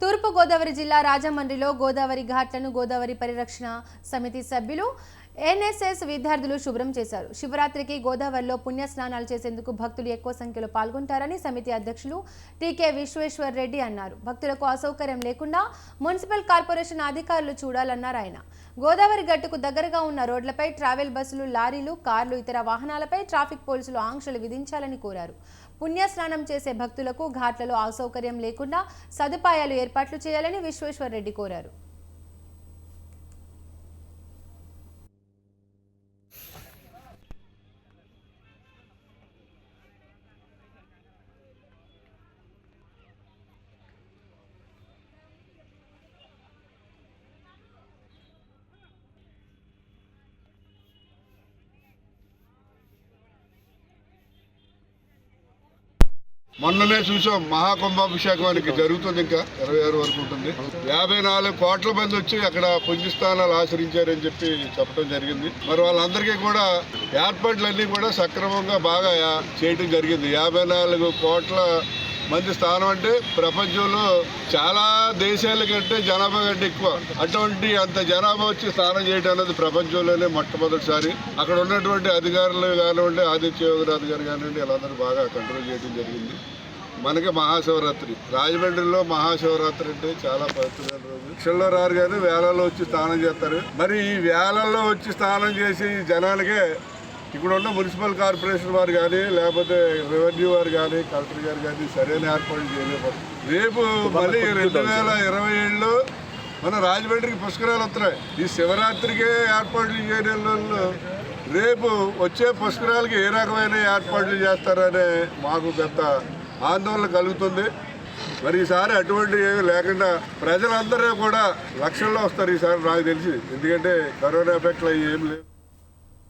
తూర్పుగోదావరి జిల్లా రాజమండ్రిలో గోదావరి ఘాట్లను గోదావరి పరిరక్షణ సమితి సభ్యులు ఎన్ఎస్ఎస్ విద్యార్థులు శుభ్రం చేశారు. శివరాత్రికి గోదావరిలో పుణ్య స్నానాలు చేసేందుకు భక్తులు ఎక్కువ సంఖ్యలో పాల్గొంటారని సమితి అధ్యక్షులు టీకే విశ్వేశ్వర్ రెడ్డి అన్నారు. భక్తులకు అసౌకర్యం లేకుండా మున్సిపల్ కార్పొరేషన్ అధికారులు చూడాలన్నారు ఆయన. గోదావరి గట్టుకు దగ్గరగా ఉన్న రోడ్లపై ట్రావెల్ బస్సులు లారీలు కార్లు ఇతర వాహనాలపై ట్రాఫిక్ పోలీసులు ఆంక్షలు విధించాలని కోరారు. పుణ్యస్నానం చేసే భక్తులకు ఘాట్లలో అసౌకర్యం లేకుండా సదుపాయాలు ఏర్పాట్లు చేయాలని విశ్వేశ్వర్ రెడ్డి కోరారు. మొన్ననే చూసాం మహాకుంభాభిషేకానికి జరుగుతుంది ఇంకా ఇరవై ఆరు వరకు ఉంటుంది. యాభై నాలుగు కోట్ల మంది వచ్చి అక్కడ పుణ్యస్థానాలు ఆచరించారని చెప్పి చెప్పడం జరిగింది. మరి వాళ్ళందరికీ కూడా ఏర్పాట్లన్నీ కూడా సక్రమంగా బాగా చేయడం జరిగింది. యాభై నాలుగు కోట్ల మంచి స్థానం అంటే ప్రపంచంలో చాలా దేశాల కంటే జనాభా కంటే ఎక్కువ. అటువంటి అంత జనాభా వచ్చి స్నానం చేయడం అనేది ప్రపంచంలోనే మొట్టమొదటిసారి. అక్కడ ఉన్నటువంటి అధికారులు కానివ్వండి ఆదిత్య యోగనాథ్ గారు కానివ్వండి వీళ్ళందరూ బాగా కంట్రోల్ చేయడం జరిగింది. మనకి మహాశివరాత్రి. రాజమండ్రిలో మహాశివరాత్రి అంటే చాలా పవిత్రమైన రోజు. లక్షల్లో రారు కానీ వేలల్లో వచ్చి స్నానం చేస్తారు. మరి ఈ వేలల్లో వచ్చి స్నానం చేసి ఈ జనాలకే ఇక్కడ ఉన్న మున్సిపల్ కార్పొరేషన్ వారు కానీ లేకపోతే రెవెన్యూ వారు కానీ కలెక్టర్ గారు కానీ సరైన ఏర్పాట్లు చేయలేకపోతే రేపు మళ్ళీ రెండు వేల ఇరవై ఏడులో మన రాజమండ్రికి పుష్కరాలు వస్తున్నాయి. ఈ శివరాత్రికే ఏర్పాట్లు వాళ్ళు రేపు వచ్చే పుష్కరాలకి ఏ రకమైన ఏర్పాట్లు చేస్తారనే మాకు పెద్ద ఆందోళన కలుగుతుంది. మరి ఈసారి అటువంటివి ఏమీ లేకుండా ప్రజలందరూ కూడా లక్షల్లో వస్తారు ఈసారి నాకు తెలిసి. ఎందుకంటే కరోనా ఎఫెక్ట్లు అవి ఏం లేవు.